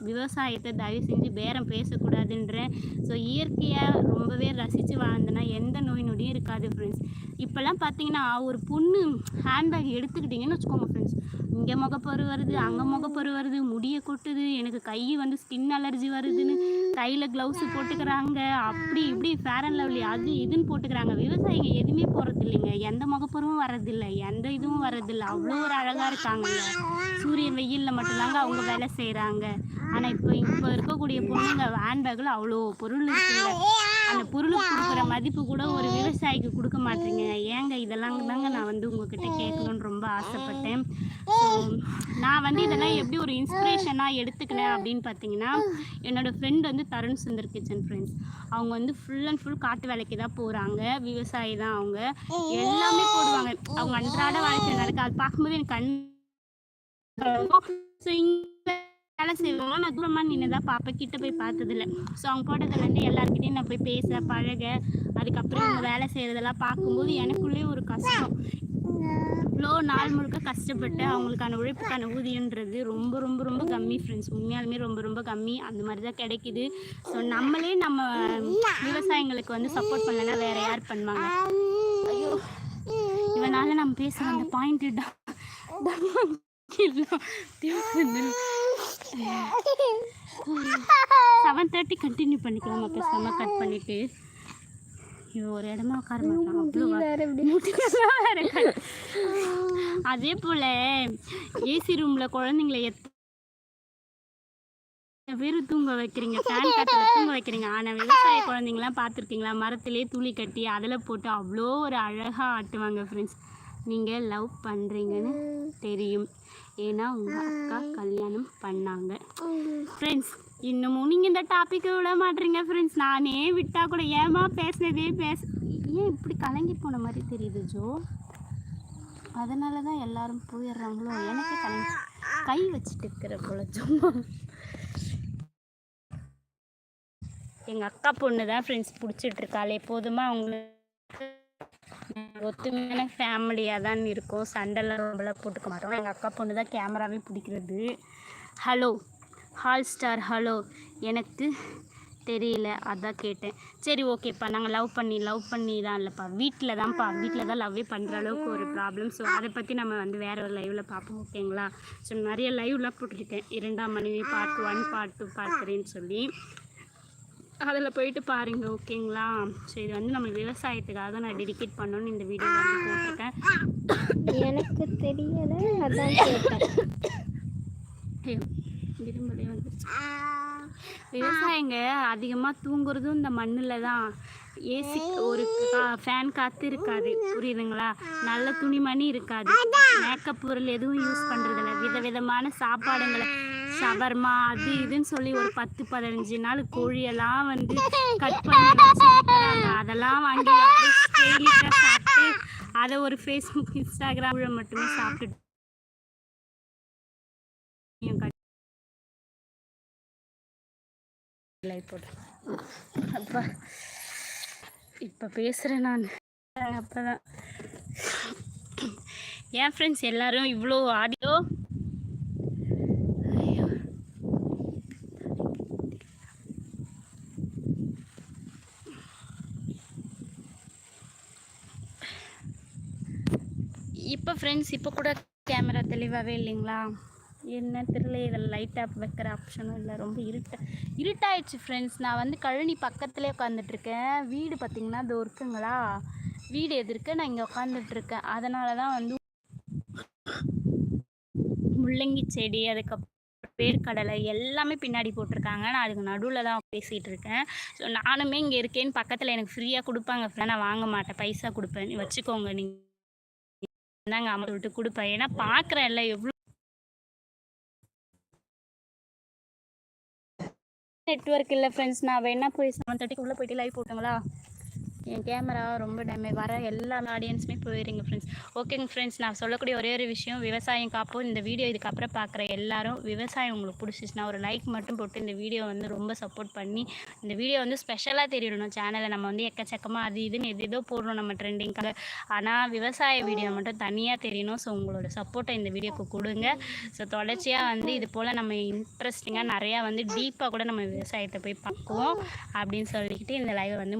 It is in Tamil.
விவசாயத்தை தயவு செஞ்சு பேரம் பேசக்கூடாதுன்றேன் ஸோ இயற்கையாக ரொம்பவே ரசித்து வாழ்ந்தனா எந்த நோய் நொடியும் இருக்காது ஃப்ரெண்ட்ஸ் இப்போல்லாம் பார்த்தீங்கன்னா ஒரு பொண்ணு ஹேண்ட்பேக் எடுத்துக்கிட்டிங்கன்னு வச்சுக்கோங்க ஃப்ரெண்ட்ஸ் இங்கே முகப்பரு வருது அங்கே முகப்பரு வருது முடியை கொட்டுது எனக்கு கை வந்து ஸ்கின் அலர்ஜி வருதுன்னு கையில் க்ளவுஸு போட்டுக்கிறாங்க. அப்படி இப்படி ஃபேர் அண்ட் லவ்லி அது இதுன்னு போட்டுக்கிறாங்க. விவசாயிங்க எதுவுமே போகிறது இல்லைங்க எந்த முகப்பருவும் வர்றதில்லை. எந்த இதுவும் வர்றதில்லை. அவ்வளோ ஒரு அழகாக இருக்காங்கங்க. சூரியன் வெயிலில் மட்டும்தாங்க அவங்க வேலை செய்கிறாங்க ஆனால் இப்போ இப்போ இருக்கக்கூடிய பொண்ணுங்க ஹேண்ட்பேக்கில் அவ்வளோ பொருள் இருக்குங்க. அந்த பொருளுக்கு கொடுக்குற மதிப்பு கூட ஒரு விவசாயிக்கு கொடுக்க மாட்டீங்க. ஏங்க இதெல்லாம் தாங்க நான் வந்து உங்ககிட்ட கேட்கணும்னு ரொம்ப ஆசைப்பட்டேன். நான் வந்து இதெல்லாம் எப்படி ஒரு இன்ஸ்பிரேஷனாக எடுத்துக்கினேன் அப்படின்னு பார்த்தீங்கன்னா என்னோட ஃப்ரெண்ட் வந்து தருண் சுந்தர் கிச்சன் ஃப்ரெண்ட்ஸ் அவங்க வந்து ஃபுல் அண்ட் ஃபுல் காட்டு வேலைக்கு தான் போகிறாங்க விவசாயி தான் அவங்க. எல்லாமே போடுவாங்க. அவங்க அன்றாட வாழ்க்கை நடக்கு அது பார்க்கும்போது எனக்கு கண் ஸோ வேலை செய்வாங்க நான் தூரமாக நின்று தான் பார்ப்பேன் கிட்ட போய் பார்த்ததில்ல. ஸோ அவங்க போட்டதுலேருந்து எல்லாருக்கிட்டையும் நான் போய் பேச பழக அதுக்கப்புறம் அவங்க வேலை செய்கிறதெல்லாம் பார்க்கும்போது எனக்குள்ளே ஒரு கஷ்டம். இவ்வளோ நாள் முழுக்க கஷ்டப்பட்டு அவங்களுக்கான உழைப்புக்கான ஊதியன்றது ரொம்ப ரொம்ப ரொம்ப கம்மி ஃப்ரெண்ட்ஸ் உண்மையாலுமே ரொம்ப ரொம்ப கம்மி. அந்த மாதிரி தான் கிடைக்குது. ஸோ நம்மளே நம்ம விவசாயிங்களுக்கு வந்து சப்போர்ட் பண்ணலைன்னா வேற யார் பண்ணுவாங்க? ஐயோ. இவனால நம்ம பேசுகிற அந்த பாயிண்ட் செவன் தேர்ட்டி கண்டினியூ பண்ணிக்கலாம் செம்ம கட் பண்ணிட்டு. இவன் ஒரு இடமா உட்கார மாட்டான். அதே போல ஏசி ரூம்ல குழந்தைங்களை எத்தனை பேர் தூங்க வைக்கிறீங்க ஃபேன் காத்துல தூங்க வைக்கிறீங்க. ஆனால் விவசாய குழந்தைங்களாம் பார்த்துருக்கீங்களா? மரத்திலே துளி கட்டி அதில் போட்டு அவ்வளோ ஒரு அழகாக ஆட்டுவாங்க ஃப்ரெண்ட்ஸ் நீங்கள் லவ் பண்ணுறீங்கன்னு தெரியும். ஏன்னா உங்கள் அக்கா கல்யாணம் பண்ணாங்க. ஃப்ரெண்ட்ஸ் இன்னமும் நீங்கள் இந்த டாப்பிக்கை விட மாட்டீங்க ஃப்ரெண்ட்ஸ் நானே விட்டால் கூட ஏமா பேசுனதே பேச ஏன் இப்படி கலங்கி போன மாதிரி தெரியுது ஜோ? அதனால தான் எல்லாரும் போயிடுறாங்களோ? எனக்கே கலங்கி கை வச்சுட்டு இருக்கிற போல சும்மா. எங்கள் அக்கா பொண்ணு தான் ஃப்ரெண்ட்ஸ் பிடிச்சிட்டு இருக்காளே போதுமா அவங்களுக்கு ஒத்துமையான ஃபேமிலியாக தான் இருக்கும். சண்டைலாம் ரொம்பலாம் போட்டுக்க மாட்டோம். எங்கள் அக்கா பொண்ணு தான் கேமராவே பிடிக்கிறது. ஹலோ ஹால் ஸ்டார் ஹலோ எனக்கு தெரியல அதான் கேட்டேன். சரி ஓகேப்பா நாங்கள் லவ் பண்ணி லவ் பண்ணி தான் இல்லைப்பா. வீட்டில் தான்ப்பா வீட்டில் தான் லவ்வே பண்ணுற அளவுக்கு ஒரு ப்ராப்ளம் ஸோ அதை பற்றி நம்ம வந்து வேறு ஒரு லைவில் பார்ப்போம் ஓகேங்களா ஸோ நிறைய லைவ்லாம் போட்டிருக்கேன். இரண்டாம் மனைவி part one part two part த்ரீன்னு சொல்லி. அதில் போயிட்டு பாருங்க ஓகேங்களா? ஸோ இது வந்து நம்ம விவசாயத்துக்காக நான் டெடிகேட் பண்ணணும்னு இந்த வீடியோ வந்து போட்டிருக்கேன் எனக்கு தெரியல அதான் இருமலே வந்துருச்சு. விவசாயிங்க அதிகமாக தூங்குறதும் இந்த மண்ணில் தான் ஏசி ஒரு ஃபேன் காற்று இருக்காது புரியுதுங்களா? நல்ல துணிமணி இருக்காது. மேக்கப் பொருள் எதுவும் யூஸ் பண்ணுறதில்ல விதவிதமான சாப்பாடுங்களை. ஷவர்மா அது இதுன்னு சொல்லி ஒரு பத்து பதினஞ்சு நாள் கோழியெல்லாம் வந்து கட் பண்ணி. அதெல்லாம் வாங்கி ஸ்டைலிஷாக சாப்பிட்டு அதை ஒரு ஃபேஸ்புக் இன்ஸ்டாகிராமில் மட்டுமே சாப்பிட்டுட்டு லைட் போட்டு. அப்பா. இப்போ பேசுகிறேன் நான். அப்போ தான் என் ஃப்ரெண்ட்ஸ் எல்லாரும் இவ்வளோ ஆடியோ இப்போ ஃப்ரெண்ட்ஸ் இப்போ கூட கேமரா தெளிவாகவே இல்லைங்களா? என்ன தெரியல இதில் லைட் ஆப் வைக்கிற ஆப்ஷனும் இல்லை ரொம்ப இருட்ட இருட்டாயிடுச்சு ஃப்ரெண்ட்ஸ் நான் வந்து கழனி பக்கத்துலேயே உட்காந்துட்ருக்கேன் வீடு பார்த்திங்கன்னா அது இருக்குங்களா? வீடு எதிர்க்க நான் இங்கே உட்காந்துட்ருக்கேன் அதனால தான் வந்து முள்ளங்கி செடி அதுக்கப்புறம் வேர்க்கடலை எல்லாமே பின்னாடி போட்டிருக்காங்க. நான் அதுக்கு நடுவில் தான் பேசிகிட்டு இருக்கேன். ஸோ நானுமே இங்கே இருக்கேன்னு பக்கத்தில் எனக்கு ஃப்ரீயாக கொடுப்பாங்க friend. நான் வாங்க மாட்டேன். பைசா கொடுப்பேன். நீ வச்சுக்கோங்க. நீங்கள் தாங்க அமௌண்ட் விட்டு கொடுப்பேன். ஏன்னா பார்க்குறேன்ல எவ்வளோ நெட்ஒர்க் இல்லை ஃப்ரெண்ட்ஸ் நான் வேணா போய் செவன் தேர்ட்டிக்கு உள்ளே போயிட்டு லைவ் போட்டுங்களா? என் கேமரா ரொம்ப டேமேஜ் வர எல்லா ஆடியன்ஸுமே போயிருங்க ஃப்ரெண்ட்ஸ் ஓகேங்க ஃப்ரெண்ட்ஸ் நான் சொல்லக்கூடிய ஒரே ஒரு விஷயம் விவசாயம் காப்போம். இந்த வீடியோ இதுக்கப்புறம் பார்க்குற எல்லாரும் விவசாயம் உங்களுக்கு பிடிச்சிச்சுன்னா ஒரு லைக் மட்டும் போட்டு இந்த வீடியோ வந்து ரொம்ப சப்போர்ட் பண்ணி இந்த வீடியோ வந்து ஸ்பெஷலாக தெரியணும் சேனலை நம்ம வந்து எக்கச்சக்கமாக அது இதுன்னு எது ஏதோ போடணும் நம்ம ட்ரெண்டிங்காக ஆனால் விவசாய வீடியோ மட்டும் தனியாக தெரியணும். ஸோ உங்களோட சப்போர்ட்டை இந்த வீடியோக்கு கொடுங்க. ஸோ தொடர்ச்சியாக வந்து இது போல் நம்ம இன்ட்ரெஸ்டிங்காக நிறையா வந்து டீப்பாக கூட நம்ம விவசாயத்தை போய் பார்க்குவோம். அப்படின்னு சொல்லிக்கிட்டு இந்த லைவை வந்து